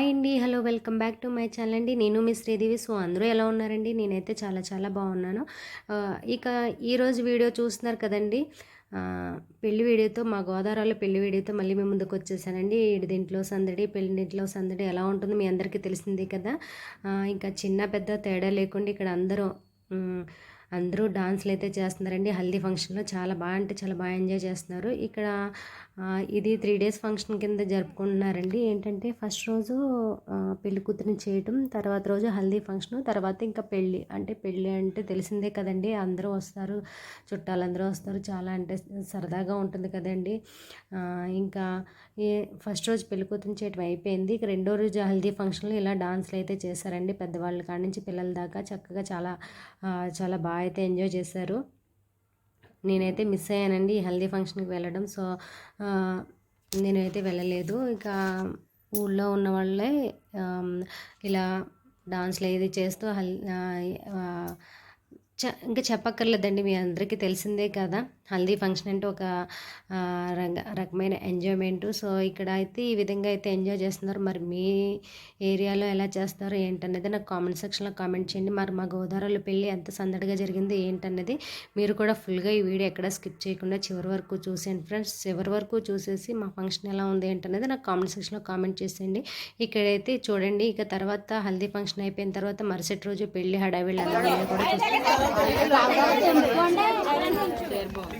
Hi అండి. Hello welcome back to my channel అండి. నేను మీ శ్రీదేవి. సో అందరూ ఎలా ఉన్నారండి? నేనైతే చాలా చాలా బాగున్నాను. ఇక ఈరోజు వీడియో చూస్తున్నారు కదండి. పెళ్ళి వీడియోతో మా గోదావరిలో పెళ్ళి వీడియోతో మళ్ళీ మేము ముందుకు వచ్చేసానండి. దీంట్లో సందడి పెళ్ళింట్లో సందడి ఎలా ఉంటుందో మీ అందరికీ తెలిసిందే కదా. ఇంకా చిన్న పెద్ద తేడా లేకుండా ఇక్కడ అందరూ అందరూ డాన్స్లు అయితే చేస్తున్నారండి. హల్దీ ఫంక్షన్లో చాలా బాగా అంటే చాలా బాగా ఎంజాయ్ చేస్తున్నారు. ఇక్కడ ఇది త్రీ డేస్ ఫంక్షన్ కింద జరుపుకుంటున్నారండి. ఏంటంటే ఫస్ట్ రోజు పెళ్ళి కూతురిని చేయటం తర్వాత రోజు హల్దీ ఫంక్షన్ తర్వాత ఇంకా పెళ్ళి అంటే పెళ్ళి అంటే తెలిసిందే కదండి అందరూ వస్తారు చుట్టాలందరూ వస్తారు చాలా అంటే సరదాగా ఉంటుంది కదండి. ఇంకా ఫస్ట్ రోజు పెళ్ళి కూతురిని చేయటం అయిపోయింది. ఇక రెండో రోజు హల్దీ ఫంక్షన్లో ఇలా డాన్స్లు అయితే చేశారండి. పెద్దవాళ్ళ కాడి నుంచి పిల్లల దాకా చక్కగా చాలా చాలా బాగా అయితే ఎంజాయ్ చేశారు. నేనైతే మిస్ అయ్యానండి ఈ హల్దీ ఫంక్షన్కి వెళ్ళడం. సో నేనైతే వెళ్ళలేదు. ఇక ఊళ్ళో ఉన్న వాళ్ళే ఇలా డాన్స్లు ఏది చేస్తూ హల్ చ ఇంకా చెప్పక్కర్లేదండి. మీ అందరికీ తెలిసిందే కదా. హల్దీ ఫంక్షన్ అంటే ఒక రంగ రకమైన ఎంజాయ్మెంట్. సో ఇక్కడ అయితే ఈ విధంగా అయితే ఎంజాయ్ చేస్తున్నారు. మరి మీ ఏరియాలో ఎలా చేస్తారో ఏంటనేది నాకు కామెంట్ సెక్షన్లో కామెంట్ చేయండి. మరి మా గోదావరిలో పెళ్ళి ఎంత సందడిగా జరిగింది ఏంటనేది మీరు కూడా ఫుల్గా ఈ వీడియో ఎక్కడ స్కిప్ చేయకుండా చివరి వరకు చూసేయండి. ఫ్రెండ్స్ చివరి వరకు చూసేసి మా ఫంక్షన్ ఎలా ఉంది ఏంటనేది నాకు కామెంట్ సెక్షన్లో కామెంట్ చేసేయండి. ఇక్కడైతే చూడండి ఇక తర్వాత హల్దీ ఫంక్షన్ అయిపోయిన తర్వాత మరుసటి రోజు పెళ్ళి హడావిళ్ళు అలా కూడా చూస్తాం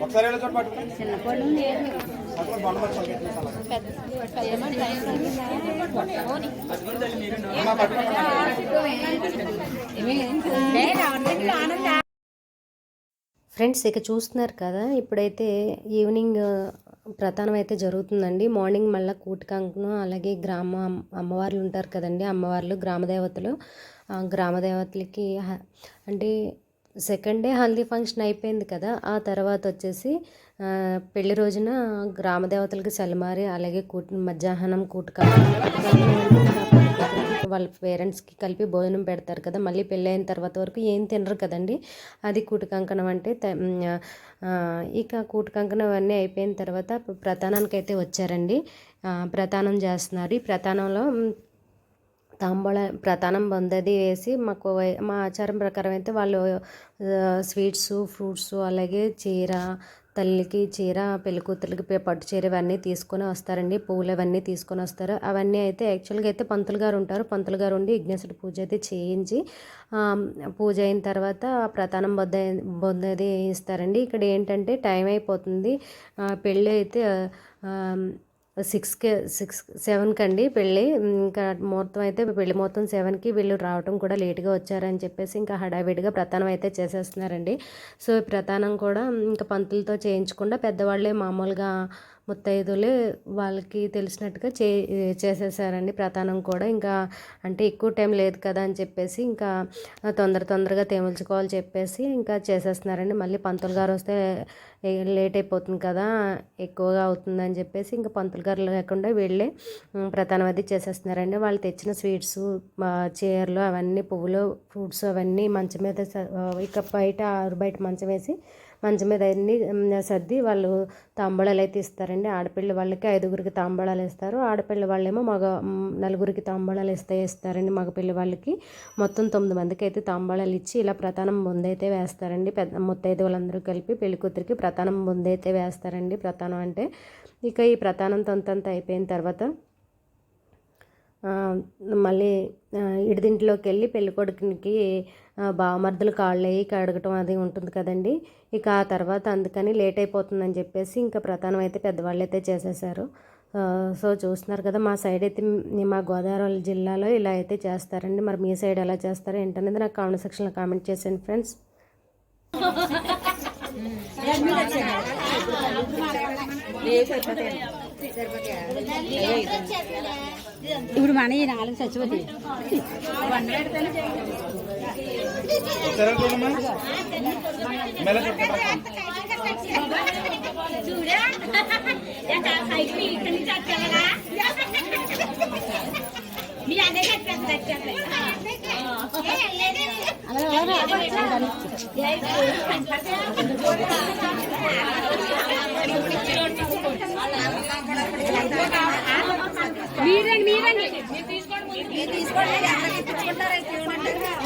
ఒకసారి లేదు ఫ్రెండ్స్ ఇక చూస్తున్నారు కదా ఇప్పుడైతే ఈవినింగ్ ప్రధానం అయితే జరుగుతుందండి. మార్నింగ్ మళ్ళీ కూటికంకణం అలాగే గ్రామ అమ్మవార్లు ఉంటారు కదండి. అమ్మవార్లు గ్రామదేవతలు గ్రామదేవతలకి అంటే సెకండ్ డే హల్దీ ఫంక్షన్ అయిపోయింది కదా. ఆ తర్వాత వచ్చేసి పెళ్ళి రోజున గ్రామదేవతలకి సెలమారి అలాగే కూటి మధ్యాహ్నం కూటికంకణం వాళ్ళ పేరెంట్స్కి కలిపి భోజనం పెడతారు కదా మళ్ళీ పెళ్ళైన తర్వాత వరకు ఏం తినరు కదండి. అది కూటికంకణం అంటే ఇక కూటికంకణం అవన్నీ అయిపోయిన తర్వాత ప్రధానానికి అయితే వచ్చారండి ప్రధానం చేస్తున్నారు. ఈ ప్రధానంలో తాంబూల ప్రధానం పొందది వేసి మాకు మా ఆచారం ప్రకారం అయితే వాళ్ళు స్వీట్స్ ఫ్రూట్స్ అలాగే చీర తల్లికి చీర పెళ్ళికూతురికి పట్టు చీర ఇవన్నీ తీసుకొని వస్తారండి. పువ్వులు అవన్నీ తీసుకొని వస్తారు. అవన్నీ అయితే యాక్చువల్గా అయితే పంతులు గారు ఉంటారు. పంతులు గారు ఉండి యజ్ఞేశ్వర పూజ అయితే చేయించి పూజ అయిన తర్వాత ప్రధానం బొద్ద బొద్దది ఇస్తారండి ఇక్కడ ఏంటంటే టైం అయిపోతుంది. పెళ్ళి అయితే సిక్స్కి సిక్స్ సెవెన్కి అండి పెళ్ళి ఇంకా ముహూర్తం అయితే పెళ్ళి ముహూర్తం సెవెన్కి వీళ్ళు రావడం కూడా లేట్గా వచ్చారని చెప్పేసి ఇంకా హడావిడిగా ప్రధానం అయితే చేసేస్తున్నారండి. సో ప్రధానం కూడా ఇంకా పంతులతో చేయించకుండా పెద్దవాళ్ళే మామూలుగా ముత్తైదులే వాళ్ళకి తెలిసినట్టుగా చే చేసేసారండి ప్రధానం కూడా. ఇంకా అంటే ఎక్కువ టైం లేదు కదా అని చెప్పేసి ఇంకా తొందర తొందరగా తేముల్చుకోవాలి చెప్పేసి ఇంకా చేసేస్తున్నారండి. మళ్ళీ పంతులు గారు వస్తే లేట్ అయిపోతుంది కదా ఎక్కువగా అవుతుందని చెప్పేసి ఇంకా పంతులు గారు లేకుండా వీళ్ళే ప్రధానం అది చేసేస్తున్నారండి. వాళ్ళు తెచ్చిన స్వీట్స్ చీరలు అవన్నీ పువ్వులు ఫ్రూట్స్ అవన్నీ మంచం మీద స- ఇక బయట ఆరు బయట మంచం వేసి మంచం మీద అన్ని సర్ది వాళ్ళు తాంబళాలు అయితే ఇస్తారండి. ఆడపిల్ల వాళ్ళకి ఐదుగురికి తాంబళాలు ఇస్తారు. ఆడపిల్ల వాళ్ళేమో మగ నలుగురికి తాంబళాలు ఇస్తే ఇస్తారండి మగపిల్ల వాళ్ళకి. మొత్తం తొమ్మిది మందికి అయితే తాంబళాలు ఇచ్చి ఇలా ప్రధానం ముందైతే వేస్తారండి. పెద్ద ముత్తైదు వాళ్ళందరూ కలిపి పెళ్ళి కూతురికి ప్రధానం ముందైతే వేస్తారండి ప్రధానం అంటే. ఇక ఈ ప్రధానం తొంతంత అయిపోయిన తర్వాత మళ్ళీ ఇడిదింట్లోకి వెళ్ళి పెళ్ళికొడుకునికి బావమర్దులు కాళ్ళు అయ్యి కడగటం అది ఉంటుంది కదండి. ఇక ఆ తర్వాత అందుకని లేట్ అయిపోతుందని చెప్పేసి ఇంకా ప్రధానం అయితే పెద్దవాళ్ళు అయితే చేసేసారు సో చూస్తున్నారు కదా మా సైడ్ అయితే మా గోదావరి జిల్లాలో ఇలా అయితే చేస్తారండి. మరి మీ సైడ్ ఎలా చేస్తారో ఏంటనేది నాకు కామెంట్ సెక్షన్లో కామెంట్ చేసేయండి ఫ్రెండ్స్. ఇప్పుడు మన ఈ నాలుగు చచ్చిపోతాయి ఒకసారి వెళ్ళి చూడమ్మా మెల్ల చూడమ్మా. మీరండి మీరండి అటు పక్క వెళ్ళి, అటు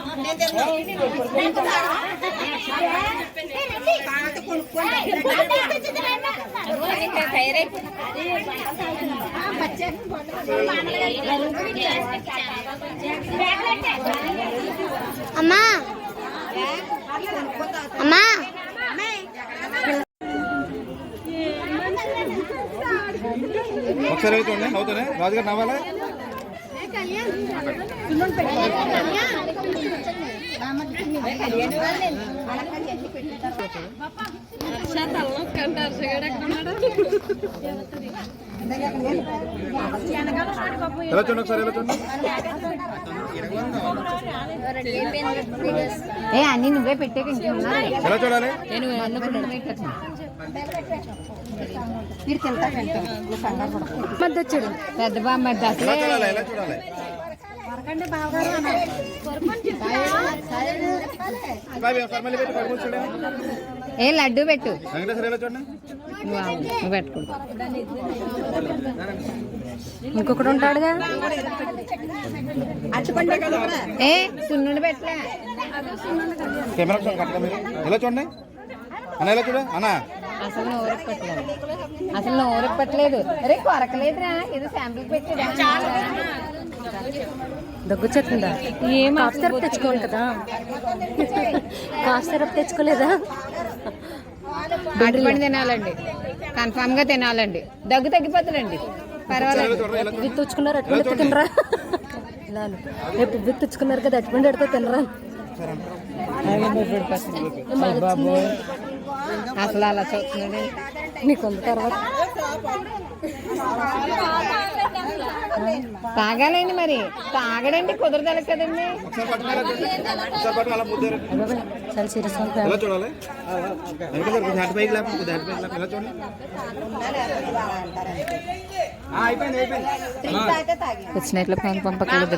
ఇచ్చి- ఇలా చేతిలో డబ్బులు ఇచ్చి చేసావా? అమ్మా. అమ్మా. ఒకసారి వెళ్ళి చూడండి నవ్వుతానే. రాజుగారు నవ్వాలా? ఎలా చూడండి ఒకసారి ఎలా చూడండి ఏ అన్ని నువ్వే పెట్టాక ఇంకేమన్నారు ఎలా చూడాలి? నేను అన్నప్పుడు మద్దొచ్చాడు పెద్ద బామ్మ ఎలా ఏ లడ్డు పెట్టు. నువ్వు పెట్టుకో. ఇంకొకటి ఉంటాడుగా. ఏ సున్నుండి పెట్టలే. కెమెరా ఎలా చూడండి? అన్న ఎలా చూడ అన్న. అసలు పెట్టలేదు. అసలు నోరు పెట్టలేదు. అరే కొరకలేదురా. ఏదో శాంపుల్ పెట్టాడా దగ్గు చెప్తుందా ఏం కాఫ్ సిరప్ తెచ్చుకోవాలి కదా. Cough syrup తెచ్చుకోలేదా? అటుపడి తినాలండి. కన్ఫామ్గా తినాలండి. దగ్గు తగ్గిపోతుందండి. పర్వాలేదు. విత్తుచ్చుకున్నారు అటువంటి తినరా. రేపు విత్తుచ్చుకున్నారు కదా అటువంటి అడితే తినరా? అసలు అలా చూస్తున్నాడు. నీకు ఉంది తర్వాత? తాగాలండి మరి. తాగడండి కుదరదలే కదండి. చాలా సీరియస్ అయిపోయింది అయిపోయింది. వచ్చినట్లు పని పంపకలేదు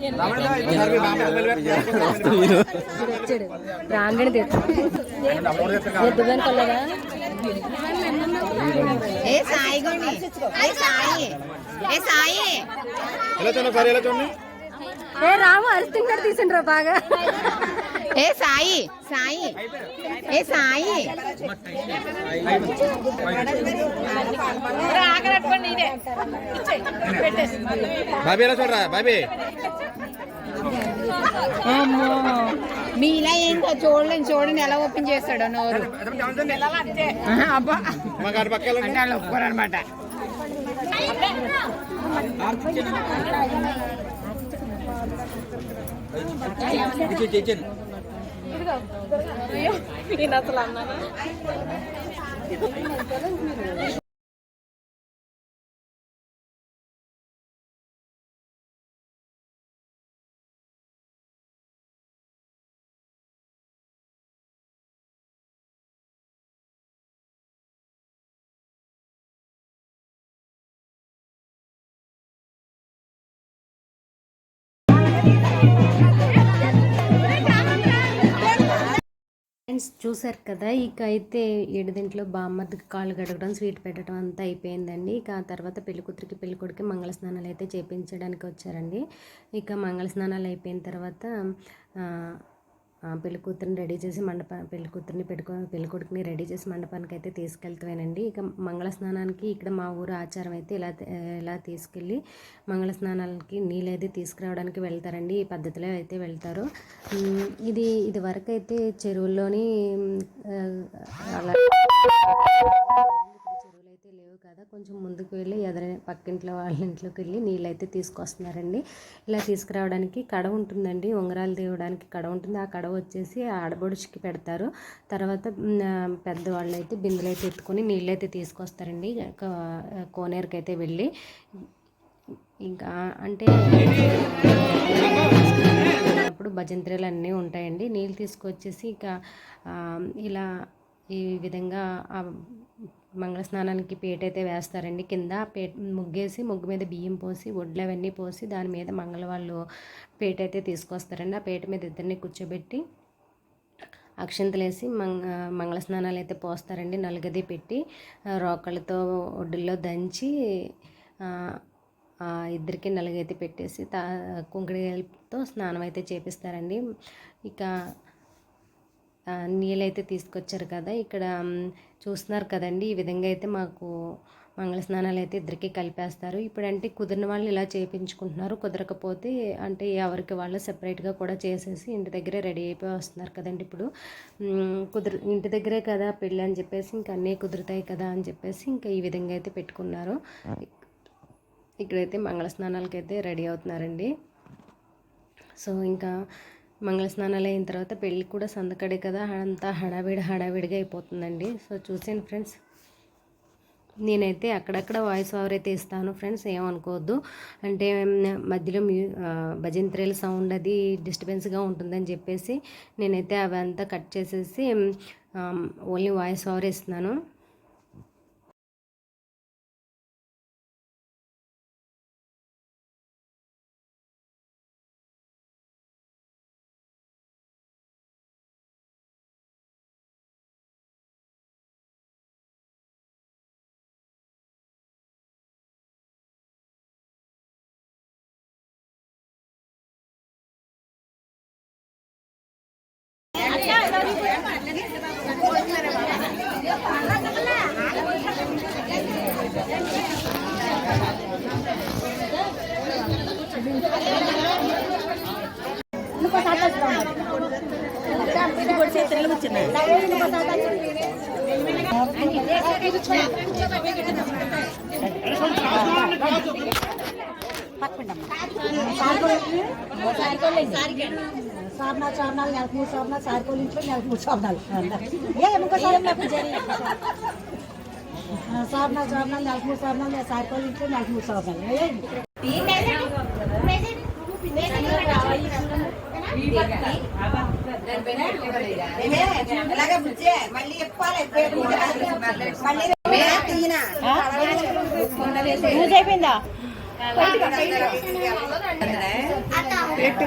ఒకసారి మీ వచ్చాడు ఏ సాయి గోని ఏ సాయి ఏ సాయి ఎలా చూడండి ఎలా చూడండి ఏ రాము అరిస్తుంటాడు తీసిండ్రా బాగా ఏ సాయి సాయి ఏ సాయి బాబీ ఎలా చూడరా బాబీ అమ్మో. మీలా ఏంటో చూడండి చూడండి ఎలా ఓపెన్ చేస్తాడో నోరు. అబ్బా. అటు వాళ్ళు ఒప్పుకోరనమాట ఫ్రెండ్స్ చూసారు కదా ఇక అయితే ఏడుదింట్లో బామ్మర్దికి కాళ్ళు కడగడం స్వీట్ పెట్టడం అంతా అయిపోయిందండి. ఇక ఆ తర్వాత పెళ్ళికూతురికి పెళ్ళికొడుకి మంగళ స్నానాలు అయితే చేపించడానికి వచ్చారండి. ఇక మంగళ స్నానాలు అయిపోయిన తర్వాత పెళ్ళికూతురిని పెళ్ళి రెడీ చేసి మండప పెళ్ళి కూతురిని పెట్టుకో పెళ్ళి కొడుకుని రెడీ చేసి మండపానికి అయితే తీసుకెళ్తామేనండి ఇక మంగళ స్నానానికి ఇక్కడ మా ఊరు ఆచారం అయితే ఇలా ఇలా తీసుకెళ్ళి మంగళ స్నానాలకి నీళ్ళు అయితే తీసుకురావడానికి వెళ్తారండి. ఈ పద్ధతిలో అయితే వెళ్తారు. ఇది ఇది వరకు అయితే చెరువుల్లోని అలా కొంచెం ముందుకు వెళ్ళి ఎదుర పక్కింట్లో వాళ్ళ ఇంట్లోకి వెళ్ళి నీళ్ళు అయితే తీసుకొస్తున్నారండి. ఇలా తీసుకురావడానికి కడ ఉంటుందండి. ఉంగరాలు తీయడానికి కడ ఉంటుంది. ఆ కడ వచ్చేసి ఆడబొడుచుకి పెడతారు. తర్వాత పెద్దవాళ్ళు అయితే బిందెలు అయితే ఎత్తుకొని నీళ్ళు అయితే తీసుకొస్తారండి. కోనేరుకి అయితే వెళ్ళి. ఇంకా అంటే అప్పుడు భజంత్రీలు అన్నీ ఉంటాయండి. నీళ్ళు తీసుకొచ్చేసి ఇక ఇలా ఈ విధంగా మంగళ స్నానానికి పీట అయితే వేస్తారండి. కింద పేట ముగ్గేసి ముగ్గు మీద బియ్యం పోసి వడ్లు అవన్నీ పోసి దాని మీద మంగళ వాళ్ళు పీట అయితే తీసుకొస్తారండి. ఆ పీట మీద ఇద్దరిని కూర్చోబెట్టి అక్షంతలేసి మంగ మంగళ స్నానాలు అయితే పోస్తారండి. నలుగది పెట్టి రోకళ్ళతో ఒడ్డుల్లో దంచి ఇద్దరికి నలుగైతే పెట్టేసి తా కుంకుడితో స్నానం అయితే చేపిస్తారండి. ఇక నీళ్ళైతే తీసుకొచ్చారు కదా. ఇక్కడ చూస్తున్నారు కదండి. ఈ విధంగా అయితే మాకు మంగళ స్నానాలు అయితే ఇద్దరికి కలిపేస్తారు. ఇప్పుడంటే కుదిరిన వాళ్ళు ఇలా చేయించుకుంటున్నారు కుదరకపోతే అంటే ఎవరికి వాళ్ళు సెపరేట్గా కూడా చేసేసి ఇంటి దగ్గరే రెడీ అయిపోయి వస్తున్నారు కదండి ఇప్పుడు. కుదిరి ఇంటి దగ్గరే కదా పెళ్ళి అని చెప్పేసి ఇంకా అన్నీ కుదురుతాయి కదా అని చెప్పేసి ఇంకా ఈ విధంగా అయితే పెట్టుకున్నారు. ఇక్కడైతే మంగళ స్నానాలకైతే రెడీ అవుతున్నారండి. సో ఇంకా మంగళ స్నానాలు అయిన తర్వాత పెళ్ళి కూడా సందకడే కదా అంతా హడావిడి హడావిడిగా అయిపోతుందండి. సో చూసాను ఫ్రెండ్స్. నేనైతే అక్కడక్కడ వాయిస్ ఓవర్ అయితే ఇస్తాను ఫ్రెండ్స్ ఏమనుకోవద్దు. అంటే మధ్యలో మ్యూ భజంత్రేల సౌండ్ అది డిస్టర్బెన్స్గా ఉంటుందని చెప్పేసి నేనైతే అవంతా కట్ చేసేసి ఓన్లీ వాయిస్ ఓవర్ ఇస్తున్నాను. సార్నాలు చార్నాలు నెలకు మూడు సార్నాలు సారిపోలు ఇంట్లో నెలకు మూడు సార్నాలు ఏ ఇంకో సార్ సార్నాలు చార్నాలు నెలకు మూడు సార్నాలు సారిపోలు ఇంట్లో నెలకు మూడు సార్నాలు ఏ అయిపోయిందా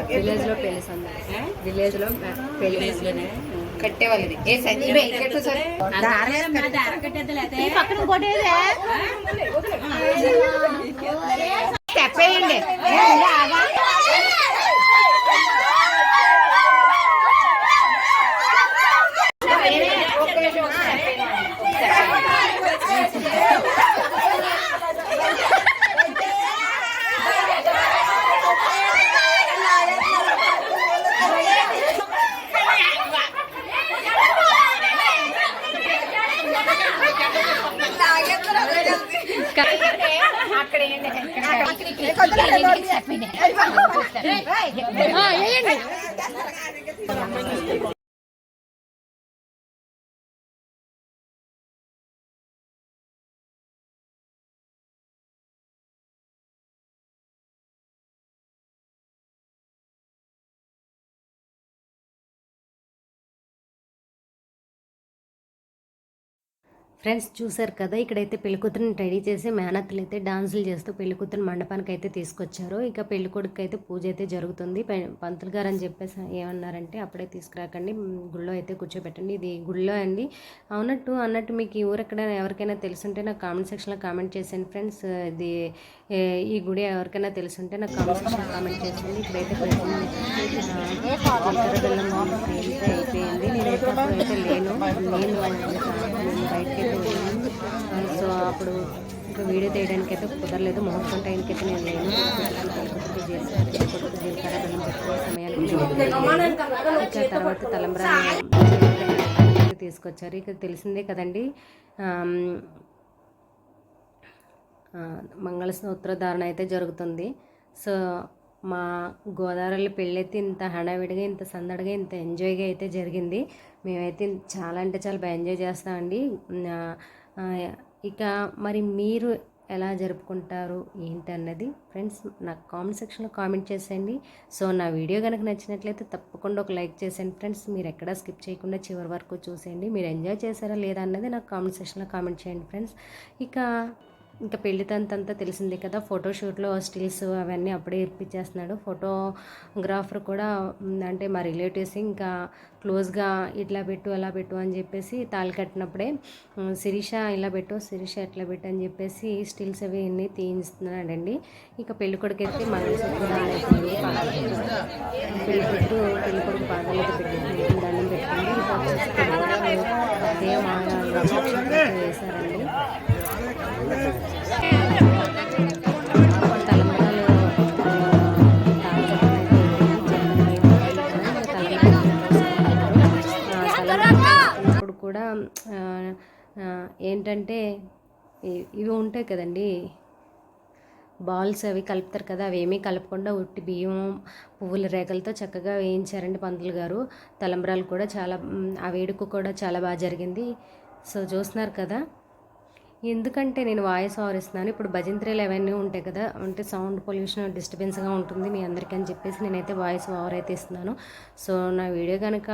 విలేజ్లో పెళ్ళి సంద విలేజ్లో పెళ్ళి కట్టేవాళ్ళది ఏ పక్కన ఇంకోటి చెప్పేయండి అక్కడ ఫ్రెండ్స్ చూసారు కదా ఇక్కడైతే పెళ్ళికూతురిని రెడీ చేసి మేనత్తలు అయితే డాన్సులు చేస్తూ పెళ్ళికూతురు మండపానికి అయితే తీసుకొచ్చారు. ఇక పెళ్ళికొడుకు అయితే పూజ అయితే జరుగుతుంది. పంతులు గారు అని చెప్పేసి ఏమన్నారంటే అప్పుడే తీసుకురాకండి గుళ్ళో అయితే కూర్చోబెట్టండి. ఇది గుళ్ళో అండి. అవునట్టు అన్నట్టు మీకు ఈ ఊరు ఎవరికైనా తెలుసుంటే నాకు కామెంట్ సెక్షన్లో కామెంట్ చేసేయండి ఫ్రెండ్స్. ఇది ఈ గుడి ఎవరికైనా తెలుసుంటే నాకు కామెంట్ సెక్షన్లో కామెంట్ చేసేయండి. ఇక్కడైతే అయితే అయిపోయింది. నేను అయితే లేను. నేను నేను బయటకి అయితే వెళ్ళాను సో అప్పుడు ఇంకా వీడియో తీయడానికి అయితే కుదరలేదు. ముహూర్తం టైంకి అయితే నేను లేను. కొడుకు చేశాను కొడుకు జీలకర్ర బెల్లం పెట్టుకునే సమయానికి ఇక తర్వాత తలంబ్రాలు తీసుకొచ్చారు. ఇక తెలిసిందే కదండి. మంగళసూత్ర ధారణ అయితే జరుగుతుంది. సో మా గోదావరిలో పెళ్ళైతే ఇంత హడావిడిగా ఇంత సందడిగా ఇంత ఎంజాయ్గా అయితే జరిగింది. మేమైతే చాలా అంటే చాలా బాగా ఎంజాయ్ చేస్తామండి. ఇక మరి మీరు ఎలా జరుపుకుంటారు ఏంటన్నది ఫ్రెండ్స్ నాకు కామెంట్ సెక్షన్లో కామెంట్ చేసేయండి. సో నా వీడియో కనుక నచ్చినట్లయితే తప్పకుండా ఒక లైక్ చేసేయండి ఫ్రెండ్స్. మీరు ఎక్కడా స్కిప్ చేయకుండా చివరి వరకు చూసేయండి. మీరు ఎంజాయ్ చేశారా లేదా అన్నది నాకు కామెంట్ సెక్షన్లో కామెంట్ చేయండి ఫ్రెండ్స్. ఇక ఇంకా పెళ్ళి తంతంతా తెలిసిందే కదా ఫోటోషూట్లో స్టిల్స్ అవన్నీ అప్పుడే ఇప్పించేస్తున్నాడు ఫోటోగ్రాఫర్ కూడా అంటే మా రిలేటివ్స్ ఇంకా క్లోజ్గా ఇట్లా పెట్టు అలా పెట్టు అని చెప్పేసి తాళి కట్టినప్పుడే శిరీష ఇలా పెట్టు శిరీష ఎట్లా పెట్టు అని చెప్పేసి స్టిల్స్ అవి అన్నీ తీయిస్తున్నాడండి ఇక పెళ్ళి కొడుకు అయితే మంగళసూత్రాలు పెళ్ళి కొడుకు పెళ్ళి కొడుకు పాదాలు పెట్టి దండం పెట్టుకుంది వేసారండి వచ్చేసి దేవ వేశారండి తలంబ్రాలు ఇప్పుడు కూడా ఏంటంటే ఇవి ఉంటాయి కదండి. బాల్స్ అవి కలుపుతారు కదా అవి ఏమీ కలపకుండా ఉట్టి బియ్యం పువ్వుల రేఖలతో చక్కగా వేయించారండి పంతులు గారు. తలంబ్రాలు కూడా చాలా ఆ వేడుక కూడా చాలా బాగా జరిగింది. సో చూస్తున్నారు కదా. ఎందుకంటే నేను వాయిస్ ఓవర్ ఇస్తున్నాను ఇప్పుడు భజంత్రీలు అవన్నీ ఉంటాయి కదా అంటే సౌండ్ పొల్యూషన్ డిస్టర్బెన్స్గా ఉంటుంది మీ అందరికీ అని చెప్పేసి నేనైతే వాయిస్ ఓవర్ అయితే ఇస్తున్నాను. సో నా వీడియో కనుక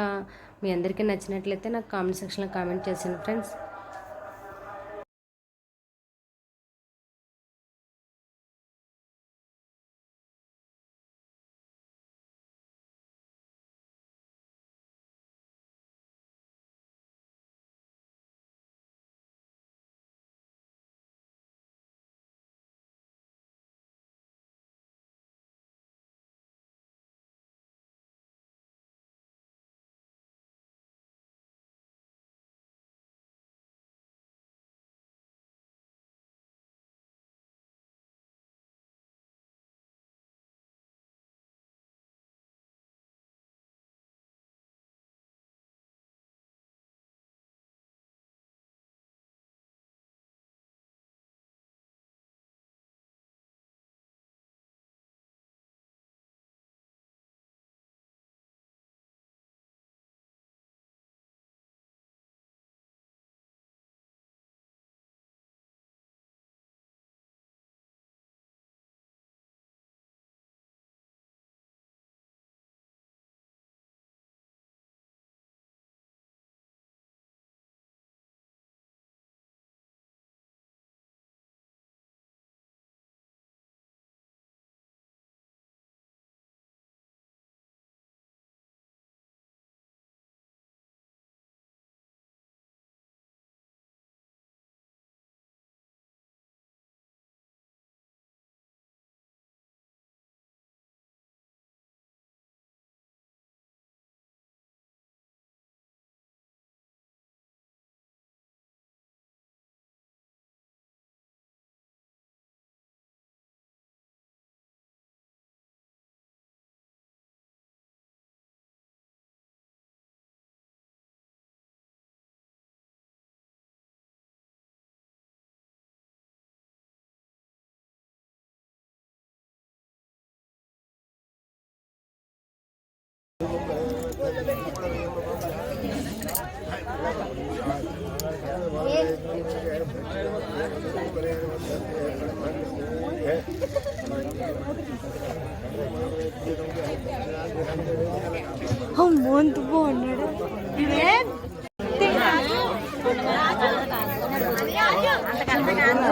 మీ అందరికీ నచ్చినట్లయితే నాకు కామెంట్ సెక్షన్లో కామెంట్ చేసిన ఫ్రెండ్స్.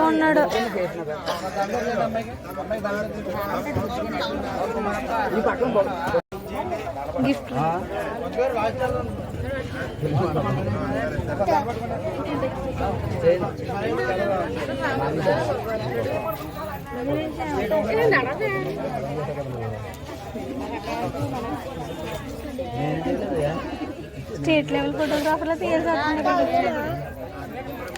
ఉన్నాడు. గిఫ్ట్ స్టేట్ లెవెల్ ఫోటోగ్రాఫర్లో తీయాల్సి వస్తుంది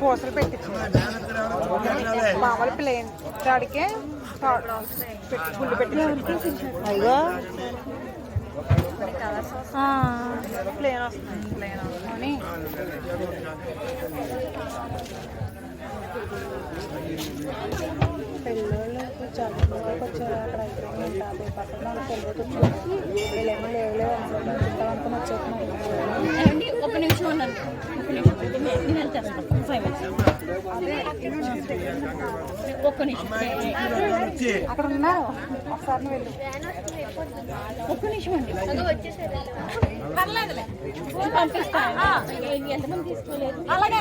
పూసలు పెట్టించు మామూలు ప్లేన్ తాడికే గుండు పెట్టి అయ్యో. ప్లేన్ వస్తుంది ప్లేన్ వస్తుంది పిల్లలు వచ్చారు అక్కడ అయిపోయింది యాభై వీళ్ళేమో అనుకుని వచ్చేస్తున్నారు ఒక నిమిషం. ఉన్నాను ఒక్క నిమిషం అక్కడ ఉన్నారు ఒకసారి నువ్వు వెళ్ళు ఒక్క నిమిషం అండి పర్లేదులే పంపిస్తాను ఎంతమంది తీసుకోలేదు. అలాగే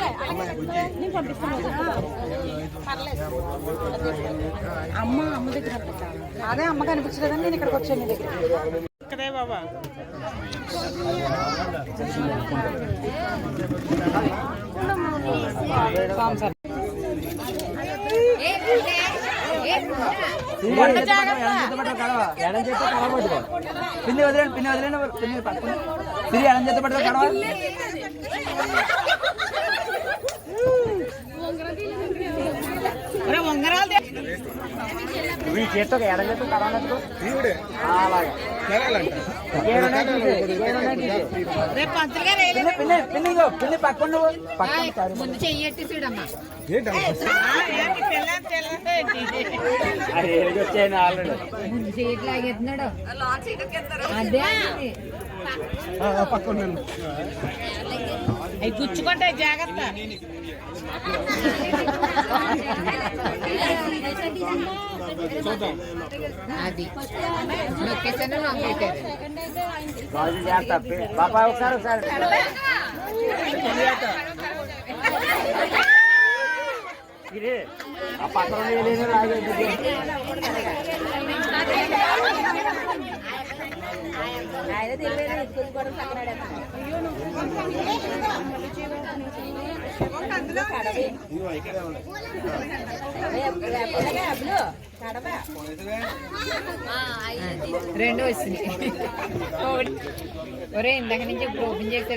నేను పంపిస్తాను. పర్లేదు. అమ్మ అమ్మ దగ్గర అదే అమ్మ కనిపించలేదని నేను ఇక్కడికి వచ్చాను నీ దగ్గర ఇక్కడే బాబా ఎడం చేత కడవ పిన్ని వదిలేండి పిన్ని వదిలేండి పిన్ని పట్టుకుని తిరిగి ఎడం చేత పట్టుకో కడవ ఈ చేత్తో ఎడం చేత కడవ పట్టుకో అలాగే. ఏడున్నాయి తీసేయ్, ఏడున్నాయి తీసేయ్. రేపు పంతులు గారు పిన్ని పిన్ని పిన్ని ఇగో, పిన్ని పక్కన పక్కన ముందు చెయ్యట్టి చూడమ్మా అది ముందు అదే. అవి గుచ్చుకుంటే జాగ్రత్త. అది. నొక్కేసాను ఒకసారి ఒకసారి. ఆ పక్కన లేదు రెండు వచ్చింది ఒరే ఇందాక నుంచి ఇప్పుడు ఓపెన్ చేశాడు